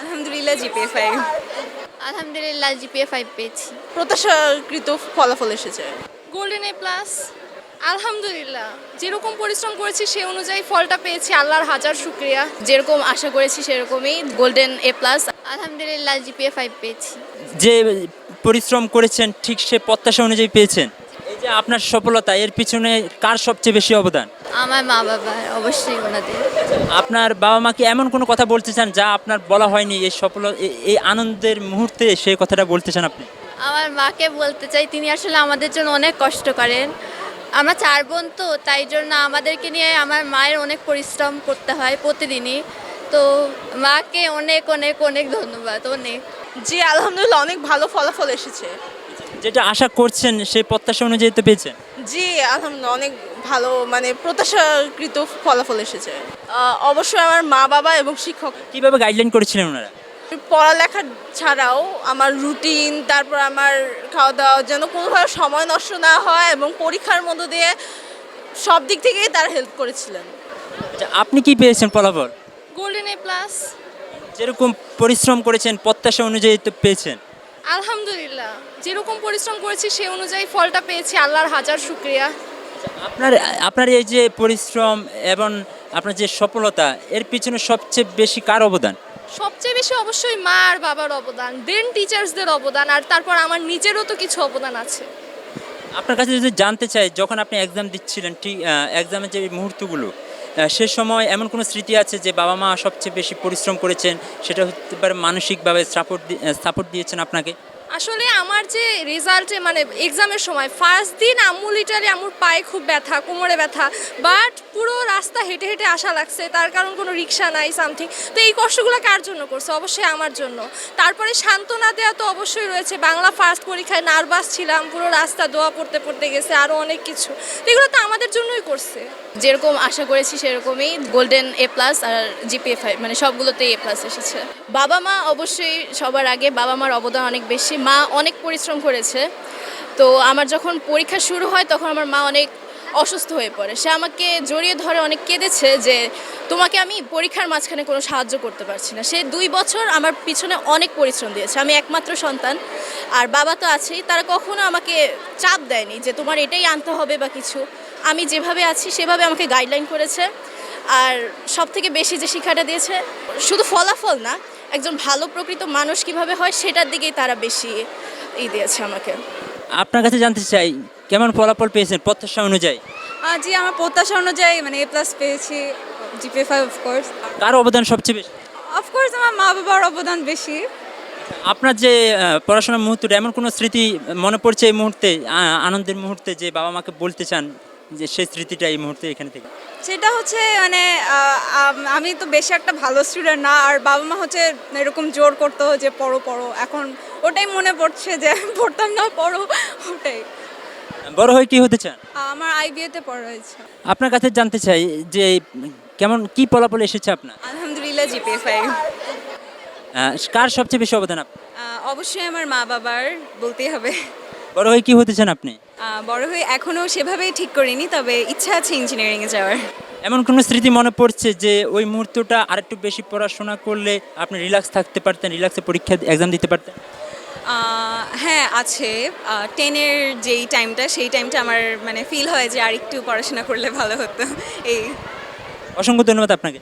আলহামদুলিল্লাহ GPA five আলহামদুলিল্লাহ GPA five পেয়েছি। প্রত্যাশাকৃত ফলাফল এসেছে। গোল্ডেন এ প্লাস আলহামদুলিল্লাহ যেরকম পরিশ্রম করেছি সে অনুযায়ী ফলটা পেয়েছি আল্লাহর হাজার শুক্রিয়া। যেরকম আশা করেছি সেরকমই গোল্ডেন এ প্লাস আলহামদুলিল্লাহ জিপিএ ফাইভ পেয়েছি। যে পরিশ্রম করেছেন ঠিক সে প্রত্যাশা অনুযায়ী পেয়েছেন। এই যে আপনার সফলতা এর পিছনে কার সবচেয়ে বেশি অবদান? আমার মা বাবা অবশ্যই ওনাদের। আপনার বাবা মাকে এমন কোনো কথা বলতে চান যা আপনার বলা হয়নি এই সফল এই আনন্দের মুহূর্তে সেই কথাটা বলতে চান আপনি? আমার মাকে বলতে চাই তিনি আসলে আমাদের জন্য অনেক কষ্ট করেন। আমরা চার বোন তো তাই জন্য আমাদেরকে নিয়ে আমার মায়ের অনেক পরিশ্রম করতে হয় প্রতিদিনই। তো মাকে অনেক অনেক অনেক ধন্যবাদ অনেক। জি আলহামদুলিল্লাহ অনেক ভালো ফলাফল এসেছে। যেটা আশা করছেন সেই প্রত্যাশা অনুযায়ী তো পেয়েছেন। জি আলহামদুলিল্লাহ অনেক ভালো মানে প্রত্যাশাকৃত ফলাফল এসেছে। অবশ্যই আমার মা বাবা এবং শিক্ষক। কীভাবে গাইডলাইন করেছিলেন ওনারা? পড়ালেখা ছাড়াও আমার রুটিন তারপর আমার খাওয়া দাওয়া যেন কোনোভাবে সময় নষ্ট না হয় এবং পরীক্ষার মধ্য দিয়ে সব দিক থেকেই তারা হেল্প করেছিলেন। আচ্ছা, আপনি কি পেয়েছেন ফলাফল? গোল্ডেন এ প্লাস যেরকম পরিশ্রম করেছেন প্রত্যাশা অনুযায়ী তো পেয়েছেন। আলহামদুলিল্লাহ যেরকম পরিশ্রম করেছি সে অনুযায়ী ফলটা পেয়েছি আল্লাহর হাজার শুক্রিয়া। আপনার আপনার এই যে পরিশ্রম এবং আপনার যে সফলতা এর পিছনে সবচেয়ে বেশি কার অবদান? সবচেয়ে বেশি অবশ্যই মা আর বাবার অবদান দেন টিচার্সদের অবদান আর তারপর আমার নিজেরও তো কিছু অবদান আছে। আপনার কাছে যদি জানতে চাই যখন আপনি এক্সাম দিচ্ছিলেন ঠিক এক্সামের যে মুহূর্তগুলো সে সময় এমন কোনো স্মৃতি আছে যে বাবা মা সবচেয়ে বেশি পরিশ্রম করেছেন? সেটা হতে পারে মানসিকভাবে সাপোর্ট সাপোর্ট দিয়েছেন আপনাকে? আসলে আমার যে রেজাল্টে মানে এক্সামের সময় ফার্স্ট দিন আম্মু লিটারে আম্মুর পায়ে খুব ব্যথা, কোমরে ব্যথা বাট পুরো রাস্তা হেঁটে হেঁটে আসা লাগছে, তার কারণ কোনো রিক্সা নাই সামথিং তো এই কষ্টগুলো কার জন্য করছে? অবশ্যই আমার জন্য। তারপরে সান্ত্বনা দেওয়া তো অবশ্যই রয়েছে, বাংলা ফার্স্ট পরীক্ষায় নার্ভাস ছিলাম, পুরো রাস্তা দোয়া পড়তে পড়তে গেছে আরও অনেক কিছু। এগুলো তো আমাদের জন্যই করছে। যেরকম আশা করেছি সেরকমই গোল্ডেন এ প্লাস আর জিপিএ ফাইভ মানে সবগুলোতে এ প্লাস এসেছে। বাবা মা অবশ্যই সবার আগে, বাবা মার অবদান অনেক বেশি মা অনেক পরিশ্রম করেছে। তো আমার যখন পরীক্ষা শুরু হয়, তখন আমার মা অনেক অসুস্থ হয়ে পড়ে। সে আমাকে জড়িয়ে ধরে অনেক কেঁদেছে যে, তোমাকে আমি পরীক্ষার মাঝখানে কোনো সাহায্য করতে পারছি না। সে দুই বছর আমার পিছনে অনেক পরিশ্রম দিয়েছে। আমি একমাত্র সন্তান, আর বাবা তো আছেই। তারা কখনো আমাকে চাপ দেয়নি যে, তোমার এটাই আনতে হবে বা কিছু। আমি যেভাবে আছি, সেভাবে আমাকে গাইডলাইন করেছে। আর সব থেকে বেশি যে শিক্ষাটা দিয়েছে, শুধু ফলাফল না একজন ভালো প্রকৃত মানুষ কীভাবে হয় সেটার দিকেই তারা বেশি ই দিয়েছে আমাকে। আপনার কাছে জানতে চাই কেমন ফলাফল পেয়েছেন প্রত্যাশা অনুযায়ী? জি আমার প্রত্যাশা অনুযায়ী মানে এ প্লাস পেয়েছি জিপে ফাইভ অফকোর্স কার অবদান সবচেয়ে বেশি? অফকোর্স আমার মা বাবার অবদান বেশি। আপনার যে পড়াশোনার মুহূর্তটা এমন কোনো স্মৃতি মনে পড়ছে এই মুহূর্তে আনন্দের মুহূর্তে যে বাবা মাকে বলতে চান? যে সেই স্মৃতিটা এই মুহূর্তে এখানে থেকে? সেটা হচ্ছে মানে আমি তো বেশি একটা ভালো স্টুডেন্ট না আর বাবা মা হচ্ছে এরকম জোর করতো যে পড়ো পড়ো। এখন ওটাই মনে পড়ছে যে পড়তাম না পড়ো ওটাই। বড় হয়ে কি হতে চান? আমার আইবিএতে পড়া হয়েছে আপনার কাছে জানতে চাই যে কেমন কি ফলাফল এসেছে আপনার? আলহামদুলিল্লাহ জিপিএ ফাইভ কার সবচেয়ে বেশি অবদান? অবশ্যই আমার মা বাবার বলতেই হবে। বড় হয়ে কি হতে চান আপনি? বড় হয়ে এখনও সেভাবেই ঠিক করিনি তবে ইচ্ছা আছে ইঞ্জিনিয়ারিংয়ে যাওয়ার। এমন কোনো স্মৃতি মনে পড়ছে যে ওই মুহূর্তটা আরেকটু বেশি পড়াশোনা করলে আপনি রিল্যাক্স থাকতে পারতেন রিল্যাক্সে পরীক্ষা এক্সাম দিতে পারতেন? হ্যাঁ আছে। টেনের যেই টাইমটা সেই টাইমটা আমার মানে ফিল হয় যে আর একটু পড়াশোনা করলে ভালো হতো। এই অসংখ্য ধন্যবাদ আপনাকে।